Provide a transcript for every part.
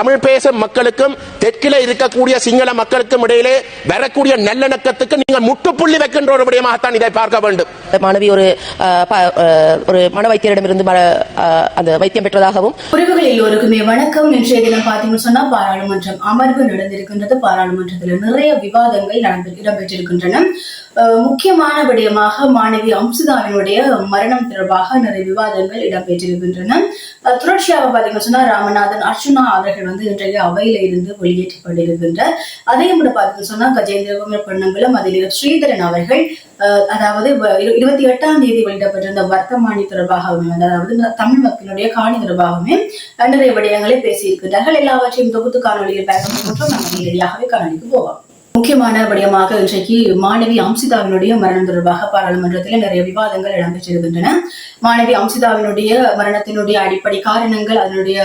தமிழ் பேசும் மக்களுக்கும் தெற்கிலே இருக்கக்கூடிய சிங்கள மக்களுக்கும் இடையிலே வரக்கூடிய நல்லிணக்கத்துக்கு நீங்கள் முட்டுப்புள்ளி வைக்கின்ற ஒரு விடயமாகத்தான் இதை பார்க்க வேண்டும். மாணவி ஒரு ஒரு மன வைத்தியரிடமிருந்து அந்த வைத்தியம் பெற்றதாகவும் உறவுகள் எல்லோருக்குமே வணக்கம். இன்றைய தினம் பார்த்தீங்கன்னு சொன்னா பாராளுமன்றம் அமர்வு நடந்திருக்கின்றது. பாராளுமன்றத்தில் நிறைய விவாதங்கள் நடந்து இடம்பெற்றிருக்கின்றன. முக்கியமான விடயமாக மாணவி அம்சுதாவினுடைய மரணம் தொடர்பாக நிறைய விவாதங்கள் இடம்பெற்றிருக்கின்றன. தொடர்ச்சியாக பார்த்தீங்கன்னு சொன்னா ராமநாதன் அர்ச்சுனா அவர்கள் வந்து இன்றைய அவையில இருந்து வெளியேற்றப்பட்டிருக்கின்றார் அதையும் பார்த்து பார்த்தீங்கன்னு சொன்னா கஜேந்திரகுமார் பொன்னம்பலம் அதில் ஸ்ரீதரன் அவர்கள் அதாவது இருபத்தி எட்டாம் தேதி வெளியிடப்பட்டிருந்த வர்த்தமானி தொடர்பாகவுமே அதாவது தமிழ் மக்களுடைய காணி தொடர்பாகவுமே நிறைய விடயங்களை பேசியிருக்கிறார்கள் எல்லாவற்றையும் தொகுத்து காணொலியில் பேச நம்ம நேரடியாகவே காணொலிக்கு போவோம். முக்கியமான விடயமாக இன்றைக்கு மாணவி அம்சிதாவினுடைய மரணம் தொடர்பாக பாராளுமன்றத்தில் நிறைய விவாதங்கள் இடம்பெற்றிருக்கின்றன. மாணவி அம்சிதாவினுடைய மரணத்தினுடைய அடிப்படை காரணங்கள் அதனுடைய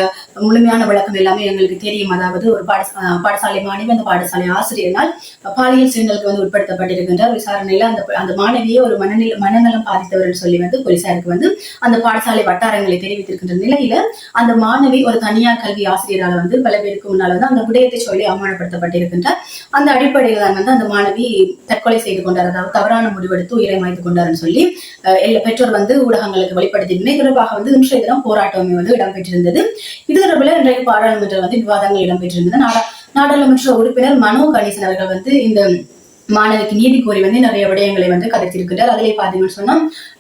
முழுமையான விளக்கம் எல்லாமே எங்களுக்கு தெரியும். அதாவது ஒரு பாட பாடசாலை மாணவி அந்த பாடசாலை ஆசிரியரால் பாலியல் சீண்டலுக்கு வந்து உட்படுத்தப்பட்டிருக்கின்றார். விசாரணையில அந்த அந்த மாணவியை ஒரு மனநில மனநலம் பாதித்தவர் சொல்லி வந்து போலீசாருக்கு வந்து அந்த பாடசாலை வட்டாரங்களை தெரிவித்திருக்கின்ற நிலையில அந்த மாணவி ஒரு தனியார் கல்வி ஆசிரியரால் வந்து பல பேருக்கு முன்னால் வந்து அந்த விடயத்தை சொல்லி அவமானப்படுத்தப்பட்டிருக்கின்றார். அந்த அடிப்படை அடிப்படையில் தான் வந்து அந்த மாணவி தற்கொலை செய்து கொண்டார். அதாவது தவறான முடிவெடுத்து உயிரை மாய்த்து கொண்டார்னு சொல்லி எல்லா பெற்றோர் வந்து ஊடகங்களுக்கு வெளிப்படுத்தியிருந்தனர் தொடர்பாக வந்து இன்றைய தினம் போராட்டமே வந்து இடம்பெற்றிருந்தது. இது தொடர்பில் இன்றைய பாராளுமன்றம் வந்து விவாதங்கள் இடம்பெற்றிருந்தது. நாடா நாடாளுமன்ற உறுப்பினர் மனோ கணேசன் அவர்கள் வந்து இந்த மாணவிக்கு நீதி கோரி வந்து நிறைய விடயங்களை வந்து கதைத்திருக்கிறார். அதிலே பாத்தீங்கன்னு சொன்னா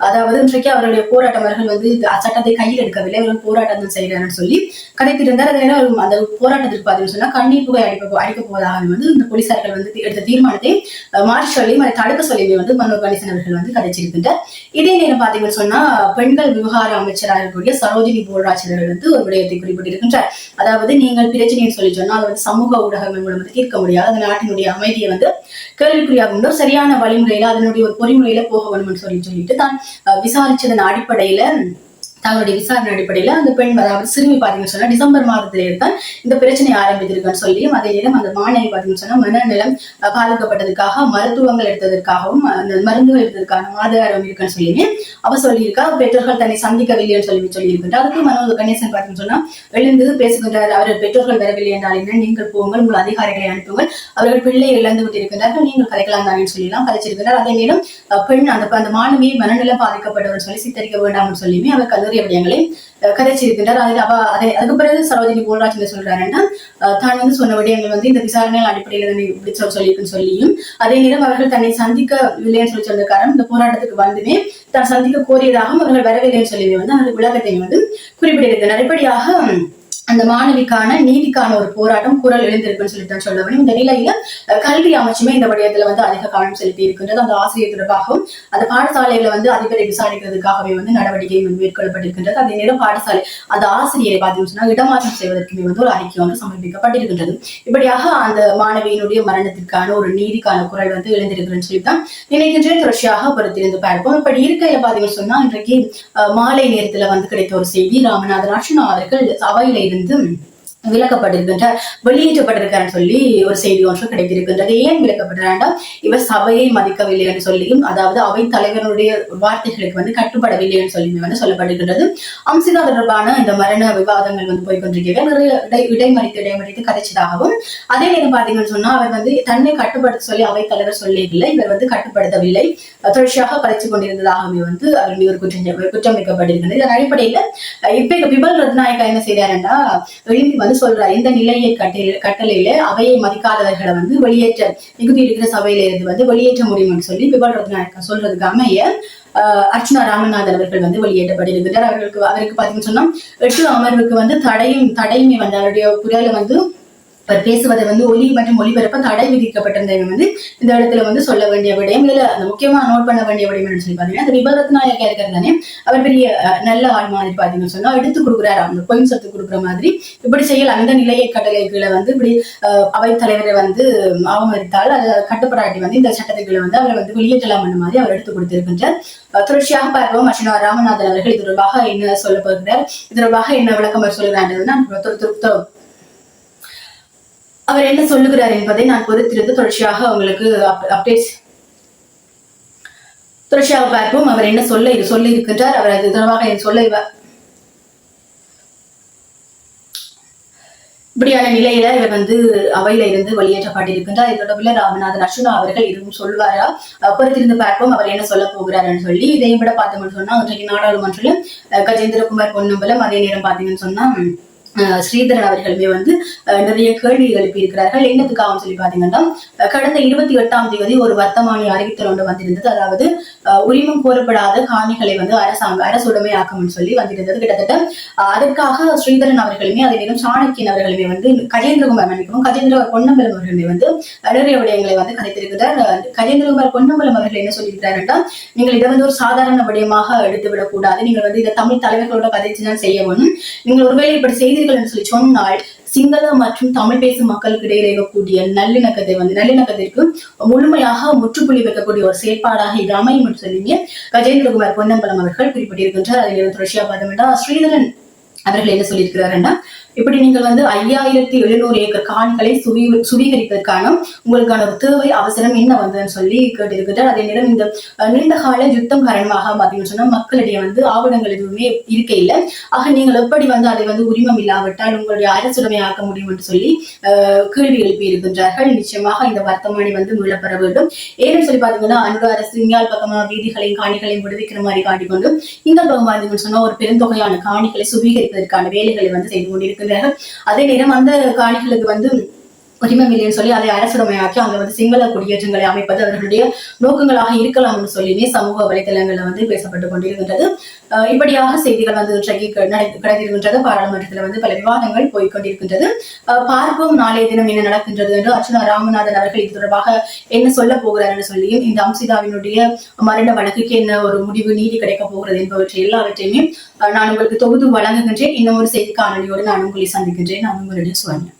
அதாவது இன்றைக்கு அவருடைய போராட்டவர்கள் வந்து சட்டத்தை கையில் எடுக்கவில்லை. அவர்கள் போராட்டம் தான் செய்கிறார்கள் சொல்லி கதைத்திருந்தார். அதில் அந்த போராட்டத்திற்கு பாத்தீங்கன்னு சொன்னா கண்ணீர் புகை அடிக்க அடிக்க போவதாக வந்து இந்த போலீசார்கள் வந்து எடுத்த தீர்மானத்தை அஹ், சொல்லியும் அதை தடுக்க சொல்லியுமே வந்து மனோ கணேசன் அவர்கள் வந்து கதைச்சிருக்கின்றார் இதே நேரம் பாத்தீங்கன்னு சொன்னா பெண்கள் விவகார அமைச்சராக இருக்கக்கூடிய சரோஜினி போல்ராஜ் அவர்கள் வந்து ஒரு விடயத்தை குறிப்பிட்டிருக்கின்றார். அதாவது நீங்கள் பிரச்சனையை சொல்லி சொன்னா அதை வந்து சமூக ஊடகங்கள் மூலம் வந்து தீர்க்க முடியாது. அந்த நாட்டினுடைய அமைதியை வந்து கேள்விக்குறியாகும். சரியான வழிமுறையில அதனுடைய ஒரு பொறிமுறையில போக வேணும்னு சொல்லி சொல்லிட்டு தான் விசாரிச்சதன் அடிப்படையில தங்களுடைய விசாரணை அடிப்படையில அந்த பெண் அதாவது சிறுமி பார்த்தீங்கன்னு சொன்னா டிசம்பர் மாதத்திலே தான் இந்த பிரச்சனை ஆரம்பித்திருக்குன்னு சொல்லியும் அதே நேரம் அந்த மாணவி பார்த்தீங்கன்னு சொன்னா மனநலம் பாதிக்கப்பட்டதுக்காக மருத்துவங்கள் எடுத்ததற்காகவும் அந்த மருந்துகள் எடுத்ததற்கான ஆதாரம் இருக்குன்னு சொல்லியுமே அவ சொல்லியிருக்கா. பெற்றோர்கள் தன்னை சந்திக்கவில்லைன்னு சொல்லி சொல்லியிருக்கின்ற அதுக்கு மனோ கணேசன் பார்த்தீங்கன்னு சொன்னா எழுந்து பேசுகின்றார். அவர்கள் பெற்றோர்கள் வரவில்லை என்றால் என்ன? நீங்கள் போங்கள் உங்கள் அதிகாரிகளை அனுப்புங்கள். அவர்கள் பிள்ளை இழந்து கொண்டிருக்கிறார்கள் நீங்கள் கலைக்கலாம் தானே சொல்லலாம் கதைச்சிருக்கிறார் அதே நேரம் பெண் அந்த அந்த மாணவியை மனநலம் பாதிக்கப்பட்டவர் சொல்லி சித்தரிக்க வேண்டாம்னு சொல்லியுமே அவர் கல்லூரி விடயங்களை அஹ், கதைச்சிருக்கின்றார். அதில் அவ அதை அதுக்கு பிறகு சரோஜினி போல்ராஜ் என்ன சொல்றாருன்னா தான் வந்து சொன்ன விடயங்கள் வந்து இந்த விசாரணைகள் அடிப்படையில் தன்னை இப்படி சொல்லியிருக்குன்னு சொல்லியும் அதே நேரம் அவர்கள் தன்னை சந்திக்கவில்லைன்னு சொல்லி சொன்னதுக்காரம் இந்த போராட்டத்துக்கு வந்துமே தான் சந்திக்க கோரியதாகவும் அவர்கள் வரவில்லைன்னு சொல்லி வந்து அவர்கள் விளக்கத்தையும் வந்து குறிப்பிட்டிருக்கிறார். இப்படியாக அந்த மாணவிக்கான நீதிக்கான ஒரு போராட்டம் குரல் எழுந்திருக்குன்னு சொல்லிட்டு சொல்ல வேண்டும் இந்த நிலையில கல்வி அமைச்சுமே இந்த விடயத்துல வந்து அதிக கவனம் செலுத்தி இருக்கின்றது. அந்த ஆசிரியர் தொடர்பாகவும் அந்த பாடசாலைகளை வந்து அதிபரை விசாரிக்கிறதுக்காகவே வந்து நடவடிக்கை மேற்கொள்ளப்பட்டிருக்கின்றது. அதே நேரம் பாடசாலை அந்த ஆசிரியரை பார்த்தீங்கன்னு சொன்னா இடமாற்றம் செய்வதற்குமே வந்து ஒரு அறிக்கை வந்து சமர்ப்பிக்கப்பட்டிருக்கின்றது. இப்படியாக அந்த மாணவியினுடைய மரணத்திற்கான ஒரு நீதிக்கான குரல் வந்து எழுந்திருக்கிறேன்னு சொல்லி தான் நினைக்கின்றேன். தொடர்ச்சியாக பொறுத்திருந்து பார்ப்போம். இப்படி இருக்கையில பாத்தீங்கன்னு சொன்னா இன்றைக்கு மாலை நேரத்துல வந்து கிடைத்த ஒரு செய்தி ராமநாதன் அர்ச்சனா அவர்கள் அவையில இருந்து விளக்கப்பட்டிருக்கின்ற வெளியேற்றப்பட்டிருக்காருன்னு சொல்லி ஒரு செய்தி ஒன்று கிடைத்திருக்கின்றது. ஏன் விலக்கப்பட்டார் இவர் சபையை மதிக்கவில்லை என்று சொல்லியும் அதாவது அவை தலைவருடைய வார்த்தைகளுக்கு வந்து கட்டுப்படவில்லை என்று சொல்லி வந்து சொல்லப்பட்டிருக்கின்றது. அம்சிதா தொடர்பான இந்த மரண விவாதங்கள் வந்து போய்கொண்டிருக்கிறது நிறைய இடை இடைமறித்து இடைமறித்து கதைச்சதாகவும் அதே நேரம் பார்த்தீங்கன்னு சொன்னா அவர் வந்து தன்னை கட்டுப்படுத்த சொல்லி அவை தலைவர் சொல்லியில்லை இவர் வந்து கட்டுப்படுத்தவில்லை. தொடர்ச்சியாக கதைச்சு கொண்டிருந்ததாகவே வந்து அவர் மீது ஒரு குற்றம் குற்றம் வைக்கப்பட்டிருக்கிறது இதன் அடிப்படையில் அஹ் இப்ப விமல் ரத்நாயக்கா என்ன செய்தாருன்னா எழுதி வந்து சொல்றாரு இந்த நிலையை கட்டில கட்டளையில அவையை மதிக்காதவர்களை வந்து வெளியேற்ற மிகுதி இருக்கிற சபையில இருந்து வந்து வெளியேற்ற முடியும்னு சொல்லி விமல் சொல்றதுக்கு அமைய அர்ச்சனா ராமநாதன் அவர்கள் வந்து வெளியேற்றப்பட்டிருக்கிறார். அவர்களுக்கு அவருக்கு பாத்தீங்கன்னு சொன்னா எட்டு அமர்வுக்கு வந்து தடையும் தடையுமே வந்து அவருடைய குரலை வந்து அவர் பேசுவதை வந்து ஒலி மற்றும் ஒளிபரப்ப தடை விதிக்கப்பட்டிருந்ததை வந்து இந்த இடத்துல வந்து சொல்ல வேண்டிய விடயம் இல்ல முக்கியமா நோட் பண்ண வேண்டிய விடயம் என்னன்னு சொல்லி பாத்தீங்கன்னா அந்த விபரத்நாயக்கா இருக்கிறது தானே அவர் பெரிய நல்ல ஆள் மாதிரி பாத்தீங்கன்னு சொன்னா எடுத்து கொடுக்குறாரு. அந்த பொயின் சத்து கொடுக்குற மாதிரி இப்படி செய்யல அந்த நிலையை கட்டளை கீழே வந்து இப்படி அஹ், அவைத் தலைவரை வந்து அவமதித்தால் அது கட்டுப்படாட்டி வந்து இந்த சட்டத்துக்குள்ள வந்து அவரை வந்து வெளியேற்றலாம் என்ற மாதிரி அவர் எடுத்து கொடுத்திருக்கின்றார். தொடர்ச்சியாக பார்ப்போம். அர்ச்சனா ராமநாதன் அவர்கள் இது தொடர்பாக என்ன சொல்ல போகிறார்? இது தொடர்பாக என்ன விளக்கம் அவர் சொல்லுகிறார் அவர் என்ன சொல்லுகிறார் என்பதை நான் பொறுத்திருந்து தொடர்ச்சியாக உங்களுக்கு அப்டேட் தொடர்ச்சியாக பார்ப்போம். அவர் என்ன சொல்ல சொல்லி இருக்கின்றார் அவர் அது தொடர்பாக என் சொல்ல இப்படியான நிலையில இவர் வந்து அவையில இருந்து வெளியேற்றப்பட்டிருக்கின்றார். இது தொடர்பில் ராமநாதன் அர்ச்சுனா அவர்கள் எதுவும் சொல்வாரா? பொறுத்திருந்து பார்ப்போம். அவர் என்ன சொல்ல போகிறாருன்னு சொல்லி இதையும் விட பார்த்தோம்னு சொன்னா இன்றைக்கு நாடாளுமன்றத்தில் அஹ் கஜேந்திரகுமார் பொன்னம்பலம் அதே நேரம் பார்த்தீங்கன்னு சொன்னா ஸ்ரீதரன் அவர்களுமே வந்து நிறைய கேள்வி எழுப்பியிருக்கிறார்கள். என்னத்துக்காக சொல்லி பாத்தீங்கன்னா கடந்த இருபத்தி எட்டாம் தேதி ஒரு வர்த்தமானி அறிவித்தல் ஒன்று வந்திருந்தது. அதாவது உரிமம் கோரப்படாத காணிகளை வந்து அரசாங்க அரசுடைமையாக்கம்னு சொல்லி வந்திருந்தது கிட்டத்தட்ட. அதற்காக ஸ்ரீதரன் அவர்களுமே அதே நேரம் சாணக்கியன் அவர்களுமே வந்து கஜேந்திரகுமார் மன்னிக்கவும் கஜேந்திர பொன்னம்பலம் அவர்களுமே வந்து நிறைய விடயங்களை வந்து கதைத்திருக்கிறார். கஜேந்திரகுமார் பொன்னம்பலம் அவர்கள் என்ன சொல்லியிருக்கிறார் என்றால் நீங்கள் இதை வந்து ஒரு சாதாரண விடயமாக எடுத்து விடக்கூடாது நீங்கள் வந்து இதை தமிழ் தலைவர்களோட கதைச்சு தான் செய்ய வேணும் நீங்கள் ஒருவேளை இப்படி செய்தீர்கள் என்று சொல்லி சொன்னால் சிங்கள மற்றும் தமிழ் பேசும் மக்களுக்கு இடையில இருக்கக்கூடிய நல்லிணக்கத்தை வந்து நல்லிணக்கத்திற்கு முழுமையாக முற்றுப்புள்ளி வைக்கக்கூடிய ஒரு செயற்பாடாக இது அமையும் என்று சொல்லி கஜேந்திரகுமார் பொன்னம்பலம் அவர்கள் குறிப்பிட்டிருக்கின்றார். அதில் இருந்து பார்த்தோம்னா ஸ்ரீதரன் அவர்கள் என்ன சொல்லியிருக்கிறாருன்னா இப்படி நீங்கள் வந்து ஐயாயிரத்தி எழுநூறு ஏக்கர் காணிகளை சுவி சுவீகரிப்பதற்கான உங்களுக்கான ஒரு தேவை அவசரம் என்ன வந்ததுன்னு சொல்லி கேட்டிருக்கிறார். அதே நேரம் இந்த நீண்ட கால யுத்தம் காரணமாக அப்படின்னு சொன்னா மக்களிடையே வந்து ஆவணங்கள் எதுவுமே இருக்க இல்லை. ஆக நீங்கள் எப்படி வந்து அதை வந்து உரிமம் இல்லாவிட்டால் உங்களுடைய அரசுடைமை ஆக்க முடியும் என்று சொல்லி அஹ், கேள்வி எழுப்பி இருக்கின்றார்கள். நிச்சயமாக இந்த வர்த்தமானி வந்து மீளப்பெற வேண்டும். ஏன்னு சொல்லி பாத்தீங்கன்னா அன்று அரசு இங்கால் பக்கமா வீதிகளையும் காணிகளையும் விடுவிக்கிற மாதிரி காட்டிக்கொண்டு இந்த பக்கம் பார்த்தீங்கன்னு சொன்னா ஒரு பெருந்தொகையான காணிகளை சுவீகரிப்பதற்கான வேலைகளை வந்து செய்து கொண்டிருக்கின்றார்கள் அதே நேரம் அந்த காணிகளுக்கு வந்து உரிமமில்லைன்னு சொல்லி அதை அரசுடைமையாக்கி அங்க வந்து சிங்கள குடியேற்றங்களை அமைப்பது அவர்களுடைய நோக்கங்களாக இருக்கலாம்னு சொல்லியுமே சமூக வலைதளங்கள்ல வந்து பேசப்பட்டு கொண்டிருக்கின்றது. இப்படியாக செய்திகள் வந்து இன்றைக்கு கிடைத்திருக்கின்றது பாராளுமன்றத்தில் வந்து பல விவாதங்கள் போய்கொண்டிருக்கின்றது பார்ப்போம் நாளைய தினம் என்ன நடக்கின்றது என்று அர்ச்சனா ராமநாதன் அவர்கள் இது தொடர்பாக என்ன சொல்ல போகிறார் என்று சொல்லியும் இந்த அம்சிதாவினுடைய மரண வழக்குக்கு என்ன ஒரு முடிவு நீதி கிடைக்க போகிறது என்பவற்றை எல்லாவற்றையுமே நான் உங்களுக்கு தொகுத்து வழங்குகின்றேன். இன்னும் ஒரு செய்தி காணொலியோடு நான் உங்களை சந்திக்கின்றேன். நான் உங்களுடைய சுவன்யா